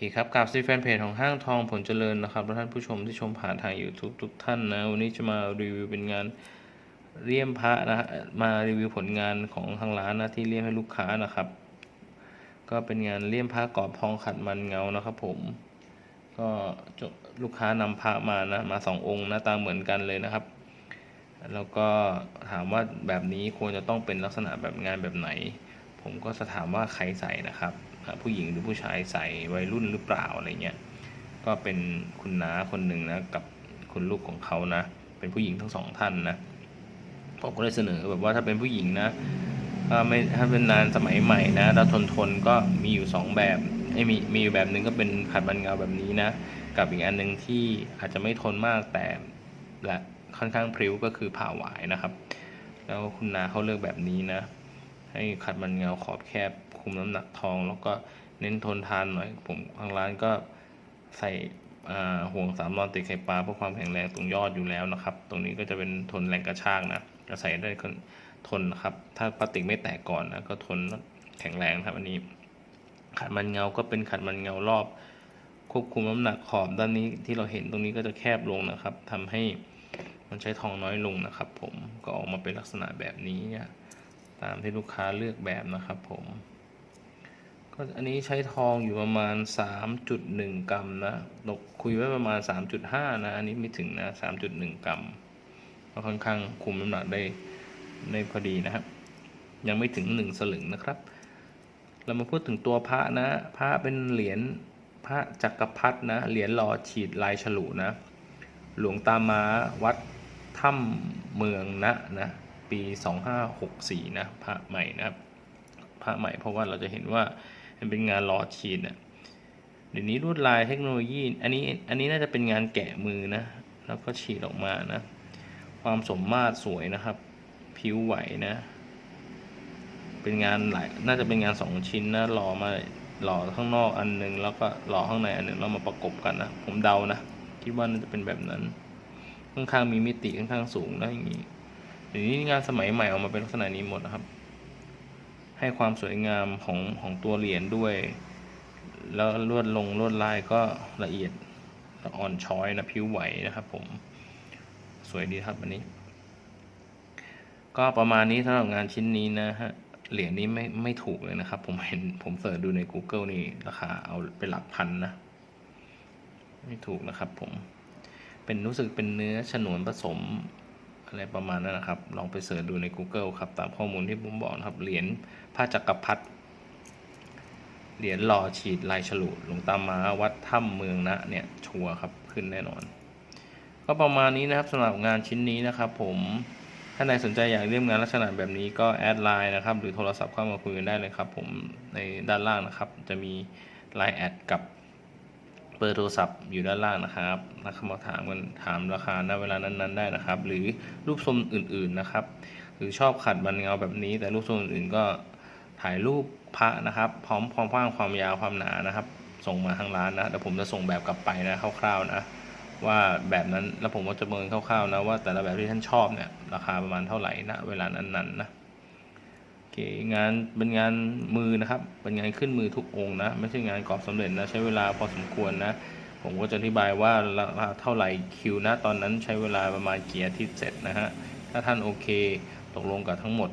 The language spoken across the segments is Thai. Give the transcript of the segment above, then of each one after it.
คครับกราบซีแฟนเพจของห้างทองผลเจริญนะครับและท่านผู้ชมที่ชมผ่านทาง YouTube ทุกท่านนะวันนี้จะมารีวิวเป็นงานเลี่ยมพระนะฮะมารีวิวผลงานของทางร้านนะที่เลี่ยมให้ลูกค้านะครับ ก็เป็นงานเลี่ยมพระกรอบทองขัดมันเงานะครับ ผม ก็ลูกค้านำพระมานะมาสององค์หน้าตาเหมือนกันเลยนะครับ แล้วก็ถามว่าแบบนี้ควรจะต้องเป็นลักษณะแบบงานแบบไหน ผมก็จะถามว่าใครใส่นะครับ ผู้หญิงหรือผู้ชายใส่วัยรุ่นหรือเปล่าอะไรเงี้ยก็เป็นคุณน้าคนหนึ่งนะกับคุณลูกของเขานะ เป็นผู้หญิงทั้งสองท่านนะผมก็เลยเสนอแบบว่าถ้าเป็นผู้หญิงนะถ้าไม่ถ้าเป็นนานสมัยใหม่นะแล้วทนทนก็มีอยู่สองแบบไอ้มีมีอยู่แบบหนึ่งก็เป็นขัดบันเงาแบบนี้นะ กับอีกอันหนึ่งที่อาจจะไม่ทนมากแต่และค่อนข้างพริ้วก็คือผ่าหวายนะครับ แล้วคุณนาเขาเลือกแบบนี้นะ ให้ขัดมันเงาขอบแคบ คุมน้ำหนักทอง แล้วก็เน้นทนทานหน่อย ผมทางร้านก็ใส่ห่วงสามรอนติดไข่ปลาเพื่อความแข็งแรงตรงยอดอยู่แล้วนะครับ ตรงนี้ก็จะเป็นทนแรงกระชากนะจะใส่ได้คนทนนะครับ ถ้าพลาสติกไม่แตกก่อนนะก็ทนแข็งแรงครับอันนี้ ขัดมันเงาก็เป็นขัดมันเงารอบ ควบคุมน้ำหนักขอบด้านนี้ที่เราเห็นตรงนี้ก็จะแคบลงนะครับทำให้มันใช้ทองน้อยลงนะครับ ผมก็ออกมาเป็นลักษณะแบบนี้เนี่ย ตามที่ลูกค้าเลือกแบบนะครับผม ก็อันนี้ใช้ทองอยู่ประมาณ 3.1 กรัมนะตกคุยไว้ประมาณ 3.5 นะ อันนี้ไม่ถึงนะ 3.1 กรัม ก็ค่อนข้างคุมน้ำหนักได้ได้พอดีนะครับ ยังไม่ถึง 1 สลึงนะครับ เรามาพูดถึงตัวพระนะ พระเป็นเหรียญพระจักรพรรดินะ เหรียญหล่อฉีดลายฉลุนะ หลวงตามาวัดถ้ำเมืองนะนะ ปี 2564 นะพระใหม่นะครับพระใหม่เพราะว่าเราจะเห็นว่ามันเป็นงานลอฉีดนะเดี๋ยวนี้ลวดลายเทคโนโลยีอันนี้อันนี้น่าจะเป็นงานแกะมือนะแล้วก็ฉีดออกมานะความสมมาตรสวยนะครับ ผิวไหวนะ เป็นงานหลายน่าจะเป็นงานสองชิ้นนะหล่อมาหล่อข้างนอกอันหนึง แล้วก็หล่อข้างในอันหนึ่งแล้วมาประกบกันนะผมเดานะคิดว่าน่าจะเป็นแบบนั้นค่อนข้างมีมิติค่อนข้างสูงนะอย่างนี้ เดี๋ยวนี้งานสมัยใหม่ออกมาเป็นลักษณะนี้หมดนะครับ ให้ความสวยงามของของตัวเหรียญด้วย แล้วลวดลงลวดลายก็ละเอียดอ่อนช้อยนะผิวไหวนะครับ ผมสวยดีครับอันนี้ ก็ประมาณนี้สำหรับงานชิ้นนี้นะฮะเหรียญนี้ไม่ไม่ถูกเลยนะครับ ผมเห็นผมเสิร์ชดูใน Google นี่ราคาเอาไปหลักพันนะไม่ถูกนะครับผมเป็นรู้สึกเป็นเนื้อฉนวนผสม อะไรประมาณนั้นนะครับ ลองไปเสิร์ชดูใน Google ครับ ตามข้อมูลที่ผมบอกนะครับ เหรียญพระจักรพรรดิเหรียญหล่อฉีดลายฉลุหลวงตามาวัดถ้ำเมืองนะเนี่ยชัวร์ครับขึ้นแน่นอน ก็ประมาณนี้นะครับสำหรับงานชิ้นนี้นะครับผมถ้าใครสนใจอยากเรียมงานลักษณะแบบนี้ก็แอดไลน์นะครับ หรือโทรศัพท์เข้ามาคุยกันได้เลยครับผมในด้านล่างนะครับ จะมีไลน์แอดกับ เบอร์โทรศัพท์อยู่ด้านล่างนะครับนะครับมาถามกันถามราคาณเวลานั้นๆ ได้นะครับ หรือรูปทรงอื่นๆนะครับ หรือชอบขัดบันเงาแบบนี้ แต่รูปทรงอื่นๆก็ถ่ายรูปพระนะครับ พร้อมความกว้างความยาวความหนานะครับ ส่งมาทางร้านนะเดี๋ยวผมจะส่งแบบกลับไปนะคร่าวๆนะว่าแบบนั้นแล้วผมก็จะเมินคร่าวๆนะว่าแต่ละแบบที่ท่านชอบเนี่ยราคาประมาณเท่าไหร่นะเวลานั้นๆนะ เคงานเป็นงานมือนะครับ เป็นงานขึ้นมือทุกองนะ ไม่ใช่งานกรอบสำเร็จนะ ใช้เวลาพอสมควรนะ ผมก็จะอธิบายว่าราคาเท่าไหร่คิวนะ ตอนนั้นใช้เวลาประมาณกี่อาทิตย์เสร็จนะฮะ ถ้าท่านโอเคตกลงกับทั้งหมด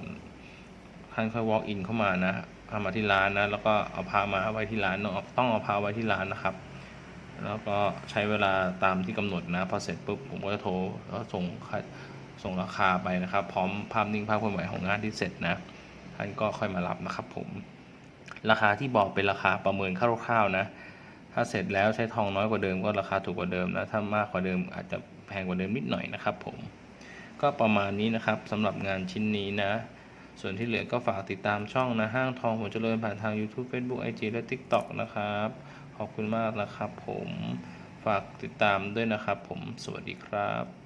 ท่านค่อย walk in เข้ามานะพามาที่ร้านนะ แล้วก็เอาพามาไว้ที่ร้านต้องเอาต้องเอาพาไว้ที่ร้านนะครับ แล้วก็ใช้เวลาตามที่กำหนดนะ พอเสร็จปุ๊บผมก็จะโทรแล้วส่งส่งราคาไปนะครับ พร้อมภาพนิ่งภาพเคลื่อนไหวของงานที่เสร็จนะ ท่านก็ค่อยมารับนะครับผม ราคาที่บอกเป็นราคาประเมินคร่าวๆนะ ถ้าเสร็จแล้วใช้ทองน้อยกว่าเดิมก็ราคาถูกกว่าเดิมนะ ถ้ามากกว่าเดิมอาจจะแพงกว่าเดิมนิดหน่อยนะครับผม ก็ประมาณนี้นะครับสำหรับงานชิ้นนี้นะ ส่วนที่เหลือก็ฝากติดตามช่องนะห้างทองผมเจริญผ่านทาง YouTube Facebook IG และ TikTok นะครับ ขอบคุณมากนะครับผม ฝากติดตามด้วยนะครับผม สวัสดีครับ